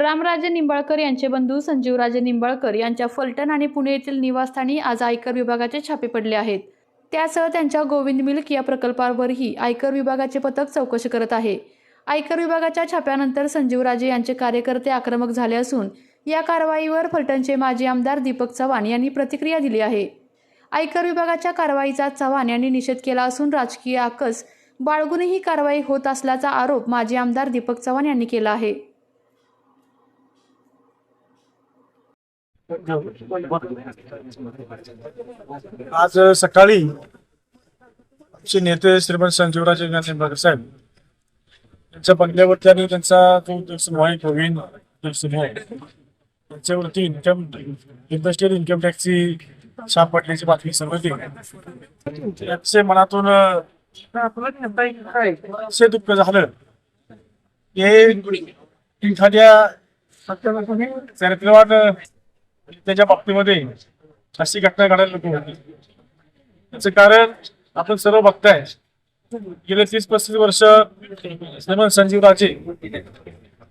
रामराजे निंबाळकर यांचे बंधू संजीवराजे निंबाळकर यांच्या फलटण आणि पुणे येथील निवासस्थानी आज आयकर विभागाचे छापे पडले आहेत. त्यासह त्यांच्या गोविंद मिल्क या प्रकल्पावरही आयकर विभागाचे पथक चौकशी करत आहे. आयकर विभागाच्या छाप्यानंतर संजीवराजे यांचे कार्यकर्ते आक्रमक झाले असून या कारवाईवर फलटणचे माजी आमदार दीपक चव्हाण यांनी प्रतिक्रिया दिली आहे. आयकर विभागाच्या कारवाईचा चव्हाण यांनी निषेध केला असून राजकीय आकस बाळगूनही ही कारवाई होत असल्याचा आरोप माजी आमदार दीपक चव्हाण यांनी केला आहे. आज सकाळी आमचे नेते श्रीमंत संजीवराजे साहेब त्यांच्या बंगल्यावरती आणि त्यांचा जो समूह आहे प्रवीण समूह आहे त्यांच्यावरती इन्कम इंडस्ट्रियल इन्कम टॅक्सची छाप पडल्याची बातमी सर्व त्यांचे मनातून असे दुःख झालं हे एखाद्या चरित्रवान त्याच्या बाबतीमध्ये अशी घटना घडायला नको होती. त्याचं कारण आपण सर्व बघताय. गेले तीस पस्तीस वर्ष श्रीमंत संजीव राजे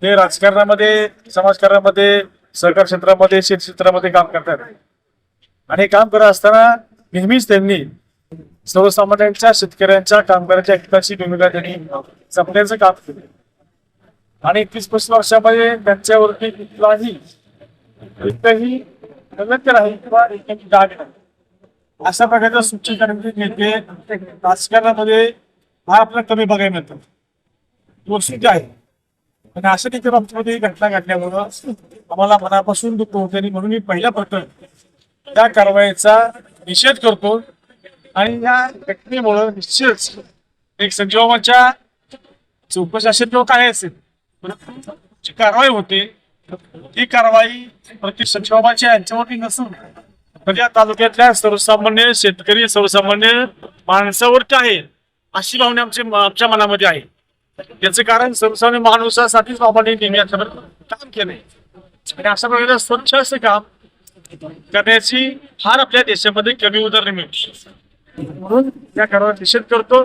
ते राजकारणामध्ये समाजकारणामध्ये सहकार क्षेत्रामध्ये शेत क्षेत्रामध्ये काम करतात. आणि हे काम करत असताना नेहमीच त्यांनी सर्वसामान्यांच्या शेतकऱ्यांच्या कामगारांच्या हिताची भूमिका त्यांनी जपण्याचं काम केलं. आणि तीस पस्तीस वर्षामध्ये त्यांच्यावरती कुठलाही एकही नगत्य राहील किंवा एकही जाग नाही अशा प्रकारच्या सूचित नेते राजकारणामध्ये हा आपल्याला कमी बघायला मिळतो वस्तुस्थिती आहे आणि अशा त्याच्या बाबतीमध्ये ही घटना घडल्यामुळं आम्हाला मनापासून दुःख होते आणि म्हणून मी पहिल्या प्रकरण त्या कारवाईचा निषेध करतो. आणि या घटनेमुळं निश्चितच एक संजीवाच्या चौकशी असेल किंवा काय असेल कारवाई होते ही कारवाई प्रति संक्षोभाची यांच्यावरती नसून या तालुक्यातल्या सर्वसामान्य शेतकरी सर्वसामान्य माणसावरती आहे अशी भावना आमच्या आमच्या मनामध्ये आहे. याचं कारण सर्वसामान्य माणसासाठीच बाबांनी नेहमी काम केलंय. आणि अशा प्रकारे स्वच्छ असं काम करण्याची फार आपल्या देशामध्ये कमी उदाहरणे मिळते. म्हणून या कारवाई निषेध करतो.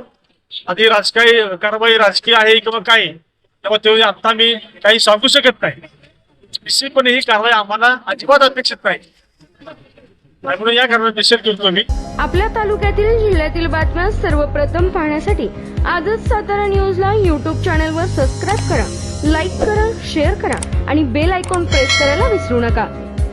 आधी राजकीय कारवाई राजकीय आहे किंवा काय तेव्हा ते आता मी काही सांगू शकत नाही. निश्चितपणे ही कारवाई आम्हाला अजिबात अपेक्षित नाही. या कारवाई निषेध करतो मी आपल्या तालुक्यातील जिल्ह्यातील बातम्या सर्वप्रथम पाहण्यासाठी आजच सातारा न्यूजला यूट्यूब चॅनलवर सबस्क्राईब करा लाईक करा शेअर करा आणि बेल आयकॉन प्रेस करायला विसरू नका.